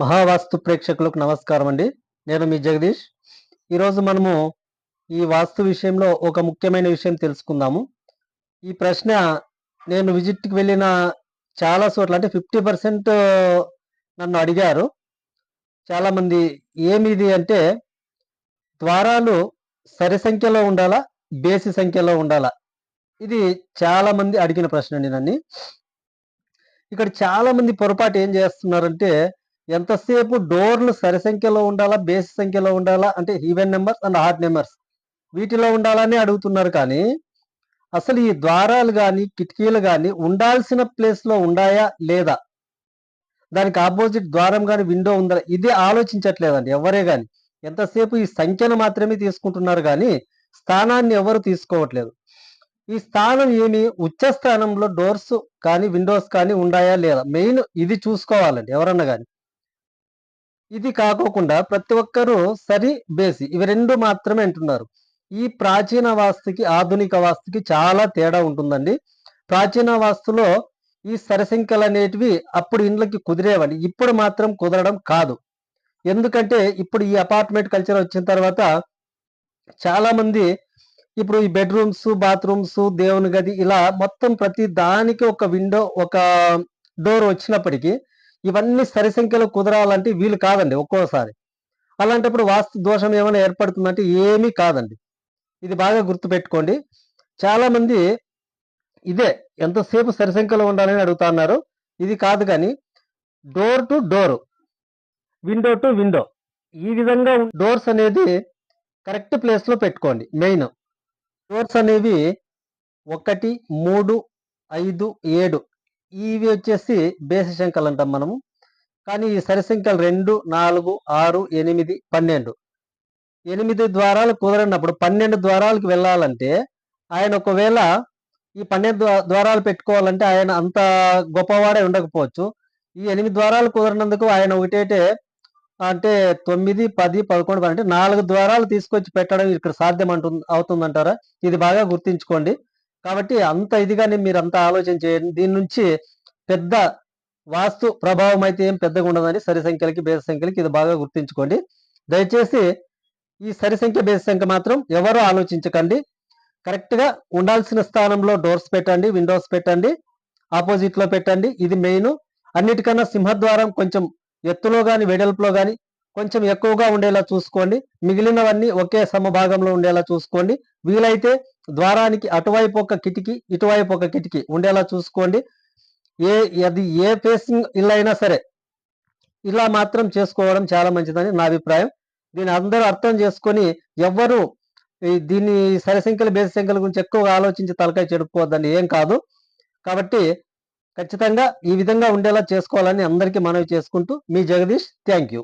మహావాస్తు ప్రేక్షకులకు నమస్కారం అండి. నేను మీ జగదీష్. ఈరోజు మనము ఈ వాస్తు విషయంలో ఒక ముఖ్యమైన విషయం తెలుసుకుందాము. ఈ ప్రశ్న నేను విజిట్కి వెళ్ళిన చాలా చోట్ల అంటే ఫిఫ్టీ పర్సెంట్ నన్ను అడిగారు. చాలామంది ఏమిది అంటే ద్వారాలు సరి సంఖ్యలో ఉండాలా బేసి సంఖ్యలో ఉండాలా? ఇది చాలామంది అడిగిన ప్రశ్న అండి నన్ను. ఇక్కడ చాలామంది పొరపాటు ఏం చేస్తున్నారంటే ఎంతసేపు డోర్లు సరి సంఖ్యలో ఉండాలా బేస్ సంఖ్యలో ఉండాలా అంటే even numbers and odd numbers వీటిలో ఉండాలని అడుగుతున్నారు కానీ అసలు ఈ ద్వారాలు కానీ కిటికీలు కానీ ఉండాల్సిన ప్లేస్లో ఉండాయా లేదా? దానికి ఆపోజిట్ ద్వారం కానీ విండో ఉందా? ఇది ఆలోచించట్లేదండి ఎవరే కానీ ఎంతసేపు ఈ సంఖ్యను మాత్రమే తీసుకుంటున్నారు కానీ స్థానాన్ని ఎవరు తీసుకోవట్లేదు. ఈ స్థానం ఏమి? ఉచ్చ స్థానంలో డోర్స్ కానీ విండోస్ కానీ ఉండాయా లేదా? మెయిన్ ఇది చూసుకోవాలండి ఎవరన్నా కానీ ఇది కాకోకుండా ప్రతి ఒక్కరూ సరి బేసి ఇవి రెండు మాత్రమే అంటున్నారు. ఈ ప్రాచీన వాస్తుకి ఆధునిక వాస్తుకి చాలా తేడా ఉంటుందండి. ప్రాచీన వాస్తులో ఈ సరిసంఖ్యలు అనేటివి అప్పుడు ఇండ్లకి కుదిరేవండి. ఇప్పుడు మాత్రం కుదరడం కాదు. ఎందుకంటే ఇప్పుడు ఈ అపార్ట్మెంట్ కల్చర్ వచ్చిన తర్వాత చాలా మంది ఇప్పుడు ఈ బెడ్రూమ్స్ బాత్రూమ్స్ దేవుని గది ఇలా మొత్తం ప్రతి దానికి ఒక విండో ఒక డోర్ వచ్చినప్పటికీ ఇవన్నీ సరి సంఖ్యలో కుదరాలంటే వీలు కాదండి ఒక్కోసారి. అలాంటప్పుడు వాస్తు దోషం ఏమైనా ఏర్పడుతుందంటే ఏమీ కాదండి. ఇది బాగా గుర్తుపెట్టుకోండి. చాలామంది ఇదే ఎంతసేపు సరి సంఖ్యలో ఉండాలని అడుగుతున్నారు ఇది కాదు కానీ door to door window to window ఈ విధంగా డోర్స్ అనేది కరెక్ట్ ప్లేస్లో పెట్టుకోండి మెయిన్ డోర్స్ అనేవి ఒకటి మూడు ఐదు ఏడు ఇవి వచ్చేసి బేసి సంఖ్యలు అంటాం మనము. కానీ ఈ సరి సంఖ్యలు రెండు నాలుగు ఆరు ఎనిమిది పన్నెండు. ఎనిమిది ద్వారాలు కుదరనప్పుడు పన్నెండు ద్వారాలకు వెళ్ళాలంటే ఆయన ఒకవేళ ఈ పన్నెండు ద్వారాలు పెట్టుకోవాలంటే ఆయన అంత గొప్పవాడే ఉండకపోవచ్చు. ఈ ఎనిమిది ద్వారాలు కుదరనందుకు ఆయన ఒకటేటే అంటే తొమ్మిది పది పదకొండు అంటే నాలుగు ద్వారాలు తీసుకొచ్చి పెట్టడం ఇక్కడ సాధ్యం అంటు అవుతుందంటారా? ఇది బాగా గుర్తించుకోండి. కాబట్టి అంత ఇదిగానే మీరు అంత ఆలోచన చేయండి. దీని నుంచి పెద్ద వాస్తు ప్రభావం అయితే ఏం పెద్దగా ఉండదని సరి సంఖ్యలకి బేస సంఖ్యలకి ఇది బాగా గుర్తించుకోండి. దయచేసి ఈ సరి సంఖ్య బేస సంఖ్య మాత్రం ఎవరూ ఆలోచించకండి. కరెక్ట్గా ఉండాల్సిన స్థానంలో డోర్స్ పెట్టండి విండోస్ పెట్టండి ఆపోజిట్లో పెట్టండి. ఇది మెయిన్. అన్నిటికన్నా సింహద్వారం కొంచెం ఎత్తులో గాని వెడల్పులో గాని కొంచెం ఎక్కువగా ఉండేలా చూసుకోండి. మిగిలినవన్నీ ఒకే సమభాగంలో ఉండేలా చూసుకోండి. వీలైతే ద్వారానికి అటువైపు ఒక కిటికీ ఇటువైపు ఒక కిటికీ ఉండేలా చూసుకోండి. ఏ అది ఏ ఫేసింగ్ ఇల్లు అయినా సరే ఇలా మాత్రం చేసుకోవడం చాలా మంచిదని నా అభిప్రాయం. దీన్ని అందరూ అర్థం చేసుకొని ఎవ్వరు దీన్ని సరి సంఖ్యల బేసి సంఖ్యల గురించి ఎక్కువగా ఆలోచించి తలకాయ చెడుపుకోవద్దండి ఏం కాదు. కాబట్టి ఖచ్చితంగా ఈ విధంగా ఉండేలా చేసుకోవాలని అందరికీ మనవి చేసుకుంటూ మీ జగదీష్ థ్యాంక్ యూ